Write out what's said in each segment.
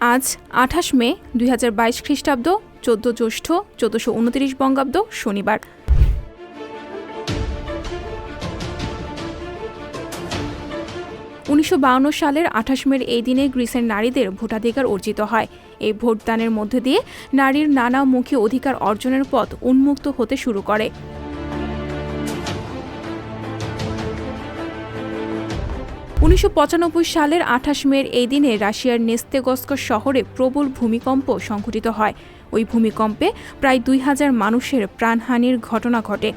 আজ আঠাশ মে দুই হাজার বাইশ খ্রিস্টাব্দ, চোদ্দ জ্যৈষ্ঠ, চোদ্দশো উনত্রিশ বঙ্গাব্দ শনিবার। উনিশশো সালের আঠাশ মের এই দিনে গ্রিসের নারীদের ভোটাধিকার অর্জিত হয়। এই ভোটদানের মধ্য দিয়ে নারীর নানামুখী অধিকার অর্জনের পথ উন্মুক্ত হতে শুরু করে। উনিশশো পঁচানব্বই সালের আঠাশ মের এই দিনে রাশিয়ার নেস্তেগস্ক শহরে প্রবল ভূমিকম্প সংঘটিত হয়। ওই ভূমিকম্পে প্রায় দুই হাজার মানুষের প্রাণহানির ঘটনা ঘটে।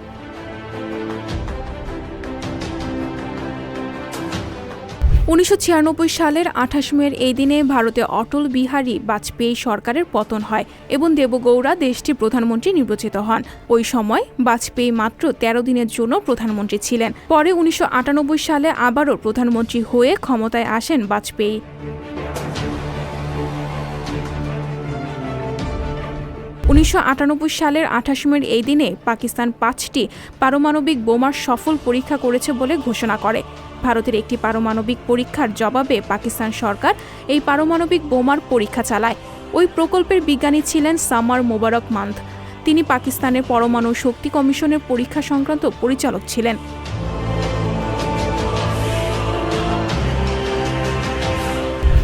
উনিশশো ছিয়ানব্বই সালের আঠাশ মের এই দিনে ভারতে অটল বিহারী বাজপেয়ী সরকারের পতন হয় এবং দেবগৌড়া দেশটির প্রধানমন্ত্রী নির্বাচিত হন। ওই সময় বাজপেয়ী মাত্র ১৩ দিনের জন্য প্রধানমন্ত্রী ছিলেন। পরে উনিশশো আটানব্বই সালে আবারও প্রধানমন্ত্রী হয়ে ক্ষমতায় আসেন বাজপেয়ী। উনিশশো আটানব্বই সালের আঠাশ মের এই দিনে পাকিস্তান পাঁচটি পারমাণবিক বোমার সফল পরীক্ষা করেছে বলে ঘোষণা করে। ভারতের একটি পারমাণবিক পরীক্ষার জবাবে পাকিস্তান সরকার এই পারমাণবিক বোমার পরীক্ষা চালায়। ওই প্রকল্পের বিজ্ঞানী ছিলেন সামার মোবারক মান্থ। তিনি পাকিস্তানের পরমাণু শক্তি কমিশনের পরীক্ষা সংক্রান্ত পরিচালক ছিলেন।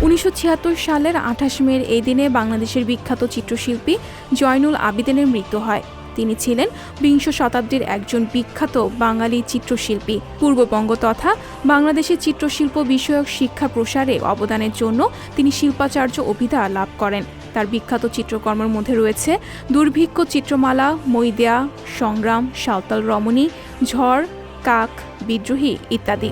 উনিশশো ছিয়াত্তর সালের আঠাশ মের এই দিনে বাংলাদেশের বিখ্যাত চিত্রশিল্পী জয়নুল আবিদিনের মৃত্যু হয়। তিনি ছিলেন বিংশ শতাব্দীর একজন বিখ্যাত বাঙালি চিত্রশিল্পী। পূর্ববঙ্গ তথা বাংলাদেশের চিত্রশিল্প বিষয়ক শিক্ষা প্রসারে অবদানের জন্য তিনি শিল্পাচার্য অভিধা লাভ করেন। তার বিখ্যাত চিত্রকর্মের মধ্যে রয়েছে দুর্ভিক্ষ চিত্রমালা, মৈদেয়া, সংগ্রাম, সাঁওতাল রমণী, ঝড়, কাক, বিদ্রোহী ইত্যাদি।